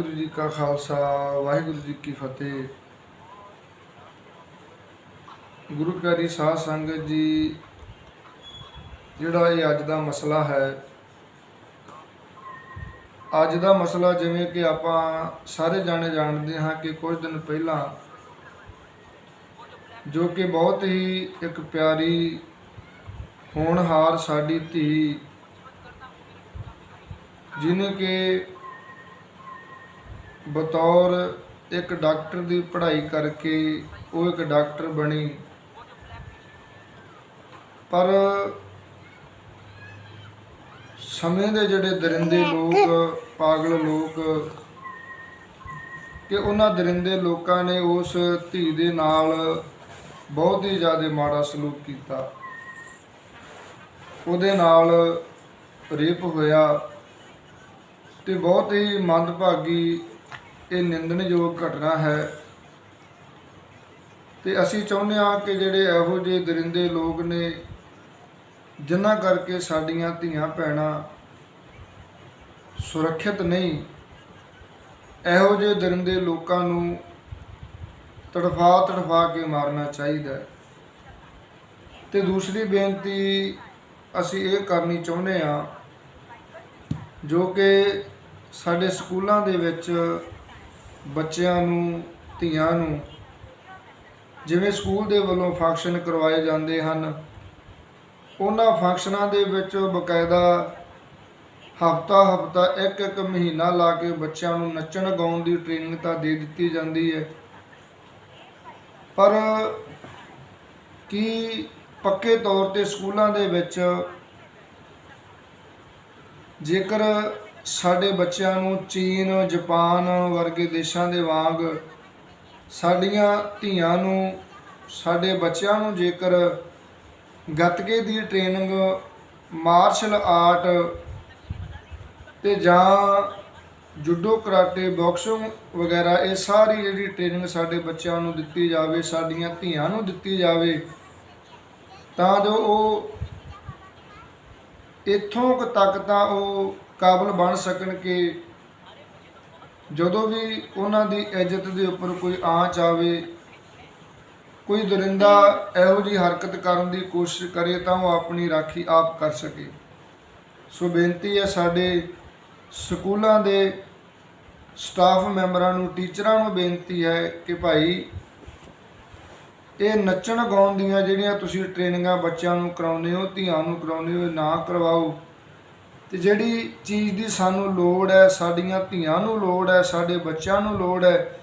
ਵਾਹਿਗੁਰੂ ਜੀ ਕਾ ਖਾਲਸਾ, ਵਾਹਿਗੁਰੂ ਜੀ ਕੀ ਫਤਿਹ। ਗੁਰੂ ਪਿਆਰੀ ਸਾਧ ਸੰਗਤ ਜੀ, ਜਿਹੜਾ ਇਹ ਅੱਜ ਦਾ ਮਸਲਾ ਹੈ, ਅੱਜ ਦਾ ਮਸਲਾ ਜਿਵੇਂ ਕਿ ਆਪਾਂ ਸਾਰੇ ਜਾਣੇ ਜਾਣਦੇ ਹਾਂ ਕਿ ਕੁਝ ਦਿਨ ਪਹਿਲਾਂ ਜੋ ਕਿ ਬਹੁਤ ਹੀ ਇੱਕ ਪਿਆਰੀ ਹੋਣਹਾਰ ਸਾਡੀ ਧੀ, ਜਿਹਨੇ ਕਿ ਬਤੌਰ ਇੱਕ ਡਾਕਟਰ ਦੀ ਪੜ੍ਹਾਈ ਕਰਕੇ ਉਹ ਇੱਕ ਡਾਕਟਰ ਬਣੀ। ਪਰ ਸਮੇਂ ਦੇ ਜਿਹੜੇ ਦਰਿੰਦੇ ਲੋਕ, ਪਾਗਲ ਲੋਕ ਕਿ ਉਹਨਾਂ ਦਰਿੰਦੇ ਲੋਕਾਂ ਨੇ ਉਸ ਧੀ ਦੇ ਨਾਲ ਬਹੁਤ ਹੀ ਜ਼ਿਆਦਾ ਮਾੜਾ ਸਲੂਕ ਕੀਤਾ। ਉਹਦੇ ਨਾਲ ਰੇਪ ਹੋਇਆ ਤੇ ਬਹੁਤ ਹੀ ਮੰਦਭਾਗੀ ਇਹ ਨਿੰਦਣਯੋਗ ਘਟਨਾ ਹੈ। ਤੇ ਅਸੀਂ ਚਾਹੁੰਦੇ ਹਾਂ ਕਿ ਜਿਹੜੇ ਇਹੋ ਜਿਹੇ ਦਰਿੰਦੇ ਲੋਕ ਨੇ, ਜਿਨ੍ਹਾਂ ਕਰਕੇ ਸਾਡੀਆਂ ਧੀਆਂ ਭੈਣਾਂ ਸੁਰੱਖਿਅਤ ਨਹੀਂ, ਇਹੋ ਜਿਹੇ ਦਰਿੰਦੇ ਲੋਕਾਂ ਨੂੰ ਤੜਫਾ ਤੜਫਾ ਕੇ ਮਾਰਨਾ ਚਾਹੀਦਾ ਹੈ। ਤੇ ਦੂਸਰੀ ਬੇਨਤੀ ਅਸੀਂ ਇਹ ਕਰਨੀ ਚਾਹੁੰਦੇ ਹਾਂ, ਜੋ ਕਿ ਸਾਡੇ ਸਕੂਲਾਂ ਦੇ ਵਿੱਚ ਬੱਚਿਆਂ ਨੂੰ, ਧੀਆਂ ਨੂੰ। ਜਿਵੇਂ ਸਕੂਲ ਦੇ ਵੱਲੋਂ ਫੰਕਸ਼ਨ ਕਰਵਾਏ ਜਾਂਦੇ ਹਨ, ਉਹਨਾਂ ਫੰਕਸ਼ਨਾਂ ਦੇ ਵਿੱਚ ਬਕਾਇਦਾ ਹਫਤਾ ਹਫਤਾ ਇੱਕ ਇੱਕ ਮਹੀਨਾ ਲਾ ਕੇ ਬੱਚਿਆਂ ਨੂੰ ਨੱਚਣ, ਗਾਉਣ ਦੀ ਟ੍ਰੇਨਿੰਗ ਤਾਂ ਦੇ ਦਿੱਤੀ ਜਾਂਦੀ ਹੈ। ਪਰ ਕੀ ਪੱਕੇ ਤੌਰ ਤੇ ਸਕੂਲਾਂ ਦੇ ਵਿੱਚ ਜੇਕਰ ਸਾਡੇ ਬੱਚਿਆਂ ਨੂੰ ਚੀਨ, ਜਾਪਾਨ ਵਰਗੇ ਦੇਸ਼ਾਂ ਦੇ ਵਾਂਗ ਸਾਡੀਆਂ ਧੀਆਂ ਨੂੰ, ਸਾਡੇ ਬੱਚਿਆਂ ਨੂੰ ਜੇਕਰ ਗੱਤਕੇ ਦੀ ਟ੍ਰੇਨਿੰਗ ਮਾਰਸ਼ਲ ਆਰਟ ਤੇ ਜਾਂ ਜੁਡੋ ਕਰਾਟੇ ਬਾਕਸਿੰਗ ਵਗੈਰਾ, ਇਹ ਸਾਰੀ ਜਿਹੜੀ ਟ੍ਰੇਨਿੰਗ ਸਾਡੇ ਬੱਚਿਆਂ ਨੂੰ ਦਿੱਤੀ ਜਾਵੇ, ਸਾਡੀਆਂ ਧੀਆਂ ਨੂੰ ਦਿੱਤੀ ਜਾਵੇ, ਤਾਂ ਜੋ ਉਹ ਇੱਥੋਂ ਤੱਕ ਤਾਂ ਉਹ ਕਾਬਲ ਬਣ ਸਕਣ ਕਿ ਜਦੋਂ ਵੀ ਉਹਨਾਂ ਦੀ ਇੱਜ਼ਤ ਦੇ ਉੱਪਰ ਕੋਈ ਆਂਚ ਆਵੇ, ਕੋਈ ਦਰਿੰਦਾ ਇਹੋ ਜੀ ਹਰਕਤ ਕਰਨ ਦੀ ਕੋਸ਼ਿਸ਼ ਕਰੇ ਤਾਂ ਉਹ ਆਪਣੀ ਰਾਖੀ ਆਪ ਕਰ ਸਕੇ। ਸੋ ਬੇਨਤੀ ਹੈ ਸਾਡੇ ਸਕੂਲਾਂ ਦੇ ਸਟਾਫ ਮੈਂਬਰਾਂ ਨੂੰ, ਟੀਚਰਾਂ ਨੂੰ ਬੇਨਤੀ ਹੈ ਕਿ ਭਾਈ ਇਹ ਨੱਚਣ ਗਾਉਣ ਦੀਆਂ ਜਿਹੜੀਆਂ ਤੁਸੀਂ ਟ੍ਰੇਨਿੰਗਾਂ ਬੱਚਿਆਂ ਨੂੰ ਕਰਾਉਂਦੇ ਹੋ, ਧੀਆਂ ਨੂੰ ਕਰਾਉਂਦੇ ਹੋ ਨਾ ਕਰਵਾਓ। ਤੇ ਜਿਹੜੀ ਚੀਜ਼ ਦੀ ਸਾਨੂੰ ਲੋੜ ਹੈ, ਸਾਡੀਆਂ ਧੀਆਂ ਨੂੰ ਲੋੜ ਹੈ, ਸਾਡੇ ਬੱਚਿਆਂ ਨੂੰ ਲੋੜ ਹੈ,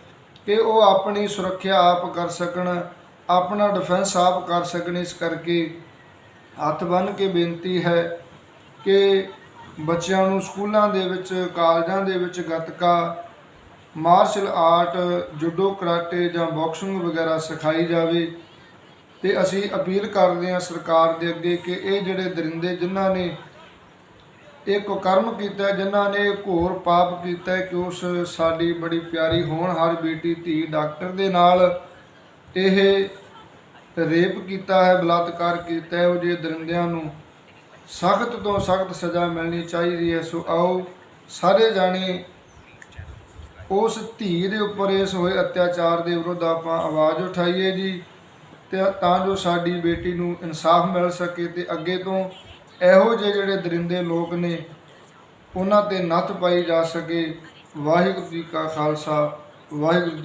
ਕਿ ਉਹ ਆਪਣੀ ਸੁਰੱਖਿਆ ਆਪ ਕਰ ਸਕਣ, ਆਪਣਾ ਡਿਫੈਂਸ ਆਪ ਕਰ ਸਕਣ, ਇਸ ਕਰਕੇ ਹੱਥ ਬੰਨ੍ਹ ਕੇ ਬੇਨਤੀ ਹੈ ਕਿ ਬੱਚਿਆਂ ਨੂੰ ਸਕੂਲਾਂ ਦੇ ਵਿੱਚ, ਕਾਲਜਾਂ ਦੇ ਵਿੱਚ gatka martial art judo karate ਜਾਂ ਬਾਕਸਿੰਗ ਵਗੈਰਾ ਸਿਖਾਈ ਜਾਵੇ। ਤੇ ਅਸੀਂ ਅਪੀਲ ਕਰਦੇ ਹਾਂ ਸਰਕਾਰ ਦੇ ਅੱਗੇ ਕਿ ਇਹ ਜਿਹੜੇ ਦਰਿੰਦੇ ਜਿਨ੍ਹਾਂ ਨੇ ਇਹ ਕੁਕਰਮ ਕੀਤਾ ਜਿਨ੍ਹਾਂ ਨੇ ਘੋਰ ਪਾਪ ਕੀਤਾ ਕਿ ਉਸ ਸਾਡੀ ਬੜੀ ਪਿਆਰੀ ਹੋਣ। ਹਰ ਬੇਟੀ ਧੀ ਡਾਕਟਰ ਦੇ ਨਾਲ ਇਹ ਰੇਪ ਕੀਤਾ ਹੈ, ਬਲਾਤਕਾਰ ਕੀਤਾ ਹੈ। ਉਹ ਜੇ ਦਰਿੰਦਿਆਂ ਨੂੰ ਸਖਤ ਤੋਂ ਸਖਤ ਸਜ਼ਾ ਮਿਲਣੀ ਚਾਹੀਦੀ ਹੈ, ਸੋ ਆਓ ਸਾਰੇ ਜਾਣੇ ਉਸ ਧੀ ਦੇ ਉੱਪਰ ਇਸ ਹੋਏ ਅਤਿਆਚਾਰ ਦੇ ਵਿਰੁੱਧ ਆਪਾਂ ਆਵਾਜ਼ ਉਠਾਈਏ ਜੀ, ਤੇ ਤਾਂ ਜੋ ਸਾਡੀ ਬੇਟੀ ਨੂੰ ਇਨਸਾਫ ਮਿਲ ਸਕੇ ਤੇ ਅੱਗੇ ਤੋਂ ਇਹੋ ਜਿਹੇ ਜਿਹੜੇ ਦਰਿੰਦੇ ਲੋਕ ਨੇ, ਉਹਨਾਂ ਤੇ ਨੱਥ ਪਾਈ ਜਾ ਸਕੇ। ਵਾਹਿਗੁਰੂ ਜੀ ਕਾ ਖਾਲਸਾ, ਵਾਹਿਗੁਰੂ ਜੀ